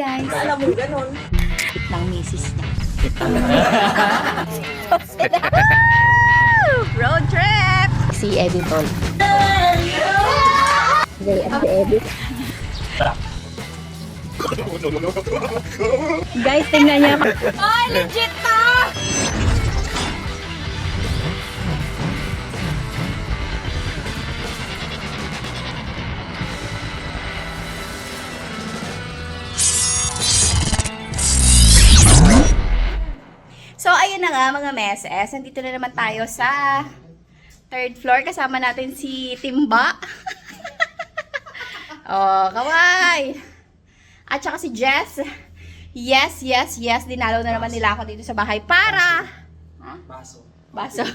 guys. Alam mo, ganun. ng misis niya. Road trip! Si. Very at the edit. Guys, tingnan niya. Ay, legit to! Nga mga meses. Nandito na naman tayo sa third floor. Kasama natin si Timba. oh, kaway! At saka si Jess. Yes, yes, yes. Dinalaw na naman nila ako dito sa bahay para... Baso. Baso.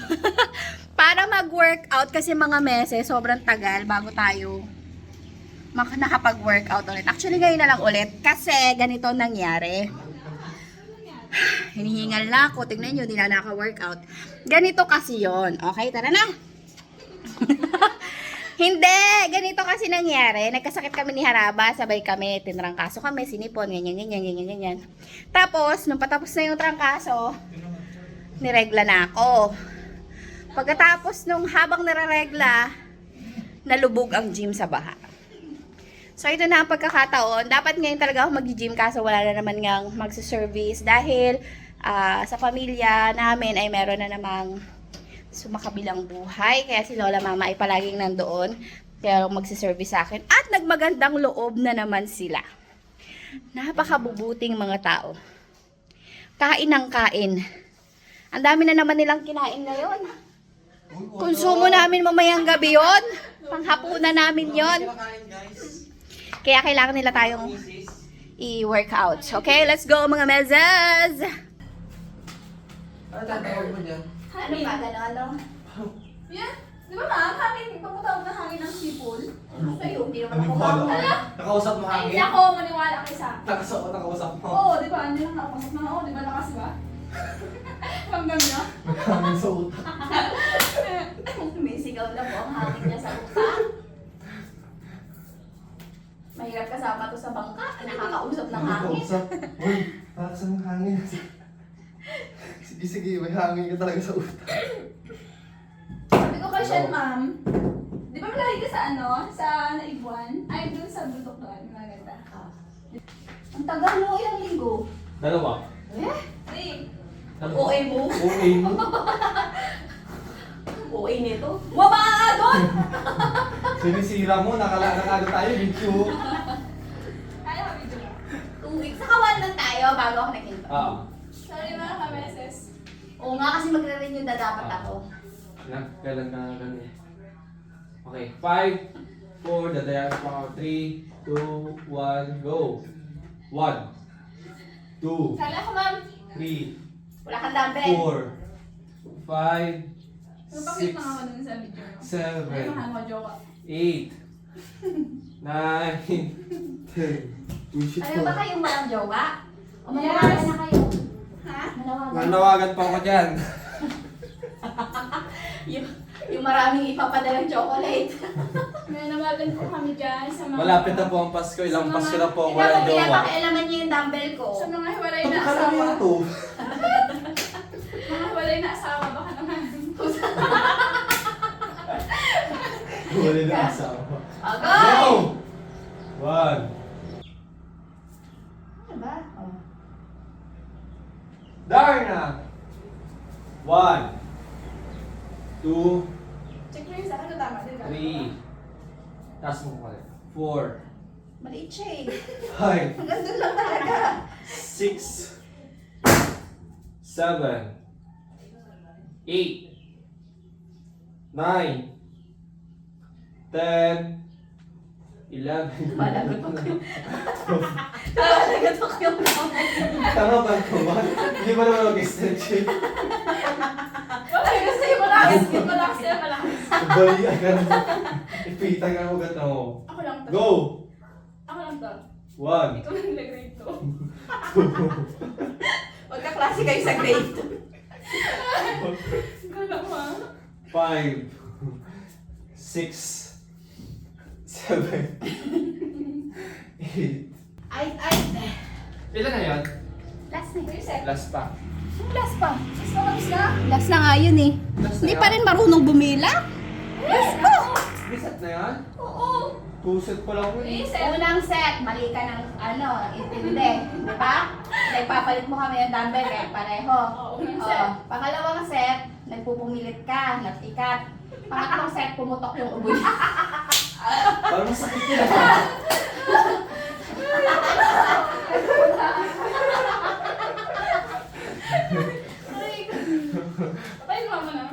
para mag-workout kasi mga meses, sobrang tagal bago tayo nakapag-workout ulit. Actually, ngayon na lang ulit kasi ganito ang nangyari. Hinihingal na ako. Tignan nyo, di na naka-workout. Ganito kasi yon Okay, tara na. Hindi! Ganito kasi nangyari. Nagkasakit kami ni Haraba. Sabay kami. Tinrangkaso kami. Sinipon. Ganyan, ganyan, ganyan, ganyan. Tapos, nung patapos na yung trangkaso, niregla na ako. Pagkatapos nung habang nararegla, nalubog ang gym sa baha. So, ito na ang pagkakataon. Dapat ngayon talaga ako mag-gym kaso wala na naman ngang magsiservice dahil ah, sa pamilya namin ay meron na namang sumakabilang buhay. Kaya si Lola Mama ay palaging nandoon. Kaya magsiservice sa akin. At nagmagandang loob na naman sila. Napakabubuting mga tao. Kain ng kain. Ang dami na naman nilang kinain ngayon. Konsumo namin mamayang gabi yon. Panghapunan namin yon. Kaya kailangan nila tayong i-workout. Okay, let's go mga mezes! Ano tatawag mo dyan? Ano ba? Gano'n, ano? Yeah. Di ba ma'am, hangin, pagkatawag na hangin ng sipol? Sa'yo, hindi naman Ano ako ko bawal. Nakausap mo Ay, hangin? nako, maniwala kayo sa akin. Nakausap mo, nakausap mo. Oo, di ba? Hindi lang nakapasok na ako. Di ba lakas ba? Hanggang na. Hangin sa utak. May sigaw na po ang hangin niya sa utak. Mahirap kasama to sa bangka. Nakakausap ng hangin. Nakausap. Uy, lakas ng hangin. Sige, sige, may hangin ka talaga sa utak. Sabi ko kay Shen, ma'am, di ba malaki ka sa ano? Sa naibuan? Ay, dun sa bundok doon. Maganda. Ang tagal mo, ilang linggo. Dalawa. Eh? Hey, OA mo? Okay mo. OA nito? Waba ka doon! Sinisira mo, nakala nakano tayo, video. kaya kami dito. Two weeks. Nakawan lang tayo bago ako nakinto. Ah. Sorry mga kameses. Oo nga kasi magre-renew na dapat ako. Ilan? Kailan ka ganun? Okay, 5, 4, dadaya pa ako. 3, 2, 1, go. 1, 2, Sala ko ma'am. 3, Wala kang dumbbell. 4, 5, Magpakit na ako dun sa video. Ay, 7, mahal mo, joke. 8, 9, 10. Uy, shit Ano ko. ba kayong walang jowa? O Yes. manawagan na kayo? Ha? Manawagan. Nanawagan pa ako dyan. yung, yung maraming ipapadalang chocolate. May nawagan po kami dyan sa mga... Malapit na po ang Pasko. Ilang Pasko na po ako mo, walang jowa. pinapakialaman niyo yung dumbbell ko. Sa mga hiwalay na Ano ka asawa. to? Mga hiwalay na asawa, baka naman. Wala na asawa. Okay! Go! One. Ano ba? Oh. Darna! One. Two. Check mo yung sa akin, tama din ba? Three. Taas mo ko Four. Maliit siya eh. Five. Hanggang doon lang talaga. Six. Seven. Eight. Nine. Ten. Eleven. Lumalagotok yung... Lumalagotok yung kamay. Tama ba ito ba? Hindi ba naman mag-stretch? Wala yung gusto yung malakas. Yung malakas yan, malakas. Bali, agad. Ipita ka mo gata mo. Ako lang to. Go! Ako lang to. One. Ikaw lang nag-grade to. Magkaklase kayo sa grade. Lang ha. Five. Six. Seven. Eight. Ay, ay. Ilan na yun? Last na. Three seconds. Last pa. Yung last pa. Tapos na, na. Last na nga yun eh. Last na Hindi yun? pa rin marunong bumila. Let's go! Reset na yan? Oo. Two set pa lang Three yun. seconds. Unang set, mali ka ng ano, intindi. Di ba? Nagpapalit mo kami ng dumbbell kaya pareho. Oo, unang Oo. set. Pangalawang set, nagpupumilit ka, natikat. Pangatlong set, pumutok yung ubo niya. Parang masakit yun. Ko.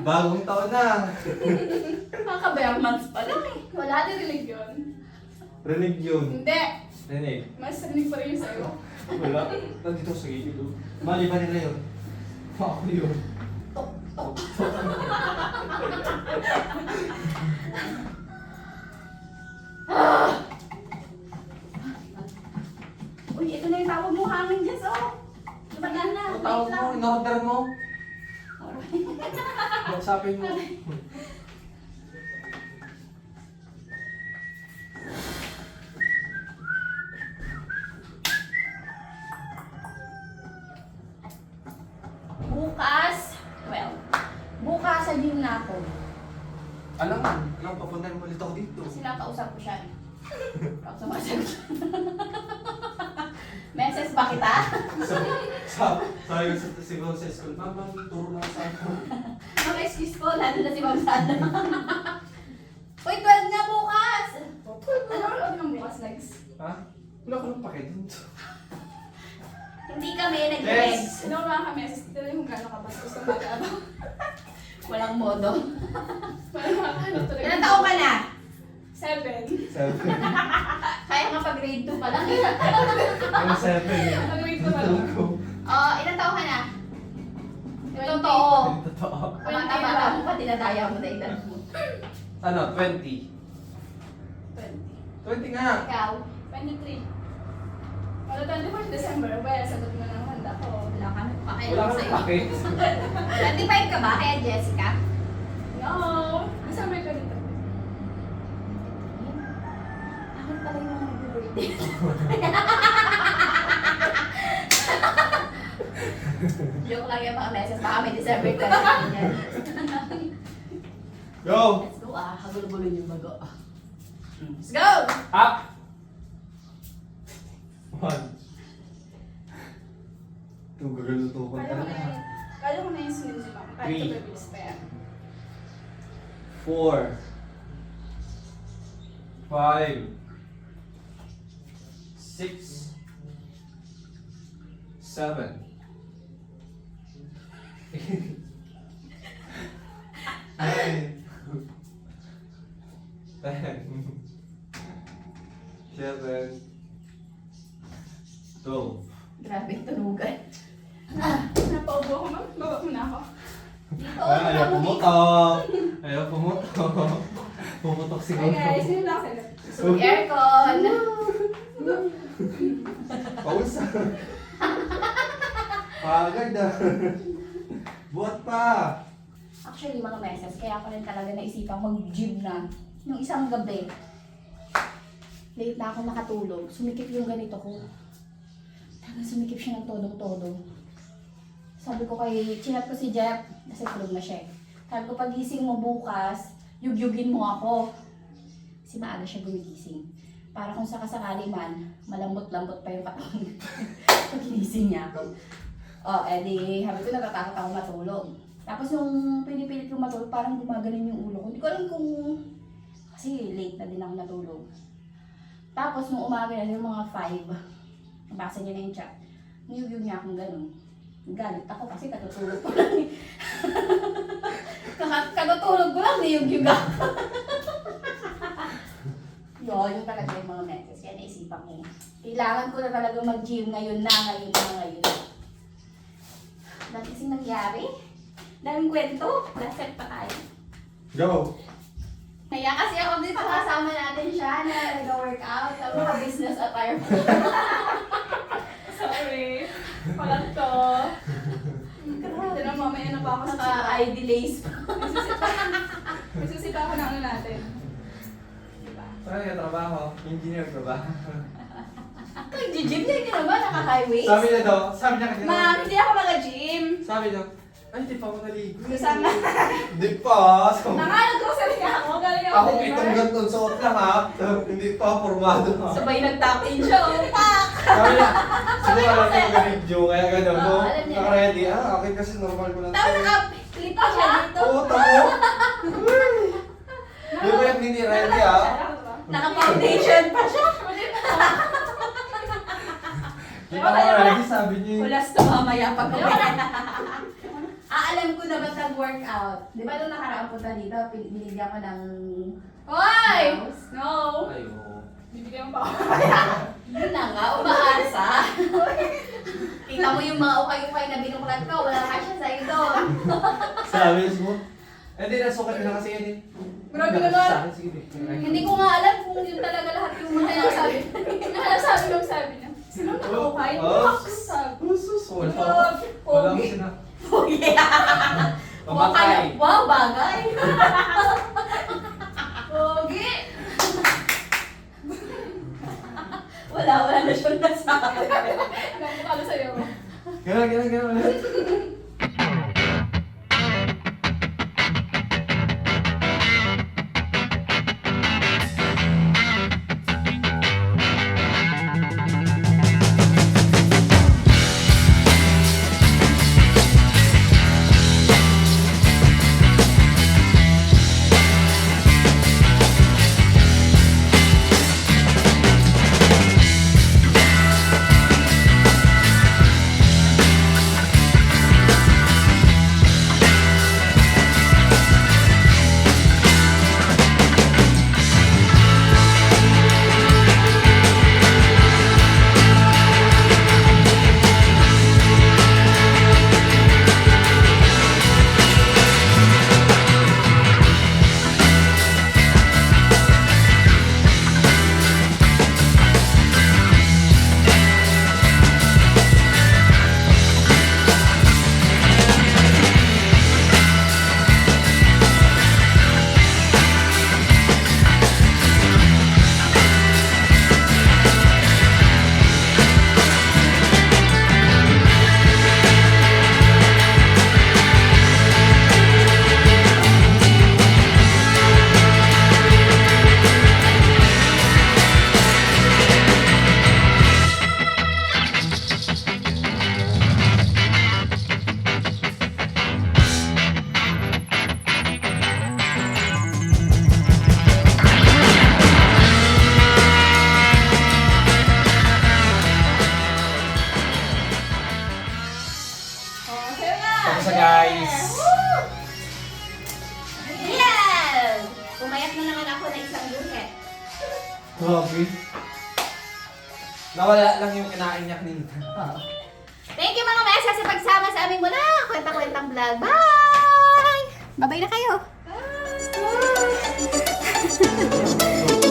Bagong taon na. Makaka-bare months pa lang eh. Wala din. Rinig yun. Hindi. Rinig. Mas rinig pa rin yung sa'yo. Wala. Nandito sa gilid. oh. Mali ba nila yun? Ako yun. Uy, ito na yung tawag mo hangin dyan, so. Lumagan na. Ang tawag mo, in-order mo. Whatsappin mo. Bukas, well, bukas sa gym na ako. Alam mo, mo ulit ako dito. Sila kausap ko siya. Ako sumasagot. Message ba kita? sa, sa, sabi ko sa siguro sa school, mama, turo na sa ako. Mga excuse ko, lalo na si Ma'am Sana. Uy, 12 na bukas! Ano ka ng bukas legs? Ha? Wala ko nang dun. Hindi kami Yes. nag-legs. Sino mga ka-message? Tila yung gano'n kabastos ng bata ba? Walang modo. Ano. Ilan taong ka na? Seven. Seven. Kaya nga pag grade 2 pa lang. Yung seven. Nag-wait ko pa lang. Ko. Oh, ilan taong ka na? Totoo. Totoo. Bata-bata mo pa, dinadaya mo na edad mo. Ano, 20. Twenty. 20 nga. Ikaw, Twenty-three. Wala 24 December. Well, sagot mo na ng handa ko. wala Wala ka sa'yo. nang pakit. 25 ka ba kaya Jessica? No! December 23. Bakit pala yung mga nag-birthday? Joke lang yung mga messages. Baka may December ka na. Go! Let's go ah. Hagulgulon yung bago. Let's go! Up! One. Two, gagulutukan Kaya ka ko na na. yun. Kaya ko na yung mo. Kahit ito pa yan. Four. Five. Six. Seven. Nine. Ten. Seven. Twelve. Grabe tunugan. Napaubo ako, ma'am. Baba mo na ako. Dito, Ah, ayaw mo dito. pumutok. Pumutok Hi siguro. guys, yun lang. So, aircon. Pausa. Pagod ah. Buhat pa. Actually, mga meses, kaya ko rin talaga naisipang mag-gym na. Nung isang gabi, late na ako nakatulog, sumikip yung ganito ko. Talagang sumikip siya ng todong-todo. Sabi ko kay, chinat ko si Jeff, kasi tulog na siya eh. Sabi ko, pagising mo bukas, yugyugin mo ako. Kasi maaga siya gumigising. Para kung sakasakali man, malambot-lambot pa yung katawan. Pagising niya ako. Oh, edi, sabi ko natatakot ako matulog. Tapos nung pinipilit ko matulog, parang gumaganon yung ulo ko. Hindi ko alam kung... Kasi late na din ako natulog. Tapos nung umaga na, yung mga 5, basa niya na yung chat. Niyug-yug niya akong ganun. Galit ako kasi katutulog ko lang eh. Kaka- katutulog ko lang, niyug-yug ako. Yun, yung talaga yung mga messages. Kaya naisipan ko, kailangan ko na talaga mag-gym ngayon na, ngayon na, ngayon na. Dami kasing nangyari. Daming kwento. Last set pa tayo. Go. Kaya kasi ako dito kasama natin siya na nag-workout. Ang mga business attire. Sorry. Walang to. Na mamaya na pa ako sa Naka-ID lace pa. Nagsusipa ako ng ano natin. Diba? Saan yung trabaho? Engineer ka ba? nag-gym? Hindi naman, naka-highways. Sabi niya daw, sabi niya kanina. Ma'am, hindi ako mag-gym. Sabi niya, ay, di pa ako naligo. Kasama. Hindi pa. So, Naka-grocery ako. Galing ako. ako deliver. itong ganitong suot lang ha. Hindi pa, formado ha. Sabay nag-tap in siya. Oh, pak! Sabi niya, siguro alam niya yung video, kaya gano'n, no? Oo, alam niya. Naka-ready, ah, akin kasi normal ko lang. Tapos to. naka-clip pa siya dito. Oo, ba yung hindi ready ah? Naka-foundation pa siya. Di ba ako ready, sabi niya. Kulas to mamaya pag Ah, alam ko na ba't nag-workout? Di ba nung nakaraan punta dito, pin- binigyan ko ng... Hoy! No! Ay, oo. Bibigyan mo pa ako. Yun na nga, umaasa. Kita mo yung mga ukay-ukay na binuklat ko, wala ka siya sa'yo doon. Sabi mo. Eh, di, nasukat na kasi yan eh. Grabe naman. Sa akin, sige. Hindi ko nga alam kung yun talaga lahat yung mga nasabi. Nasabi lang sabi niya. Sino nakukay? Oh. Ako sabi. Oh, sus, wala. Grabe, Wala pogi. mo sina. Pogi. Mamatay. Wow, bagay. aming mula. Kwenta-kwentang vlog. Bye! Babay na kayo. Bye!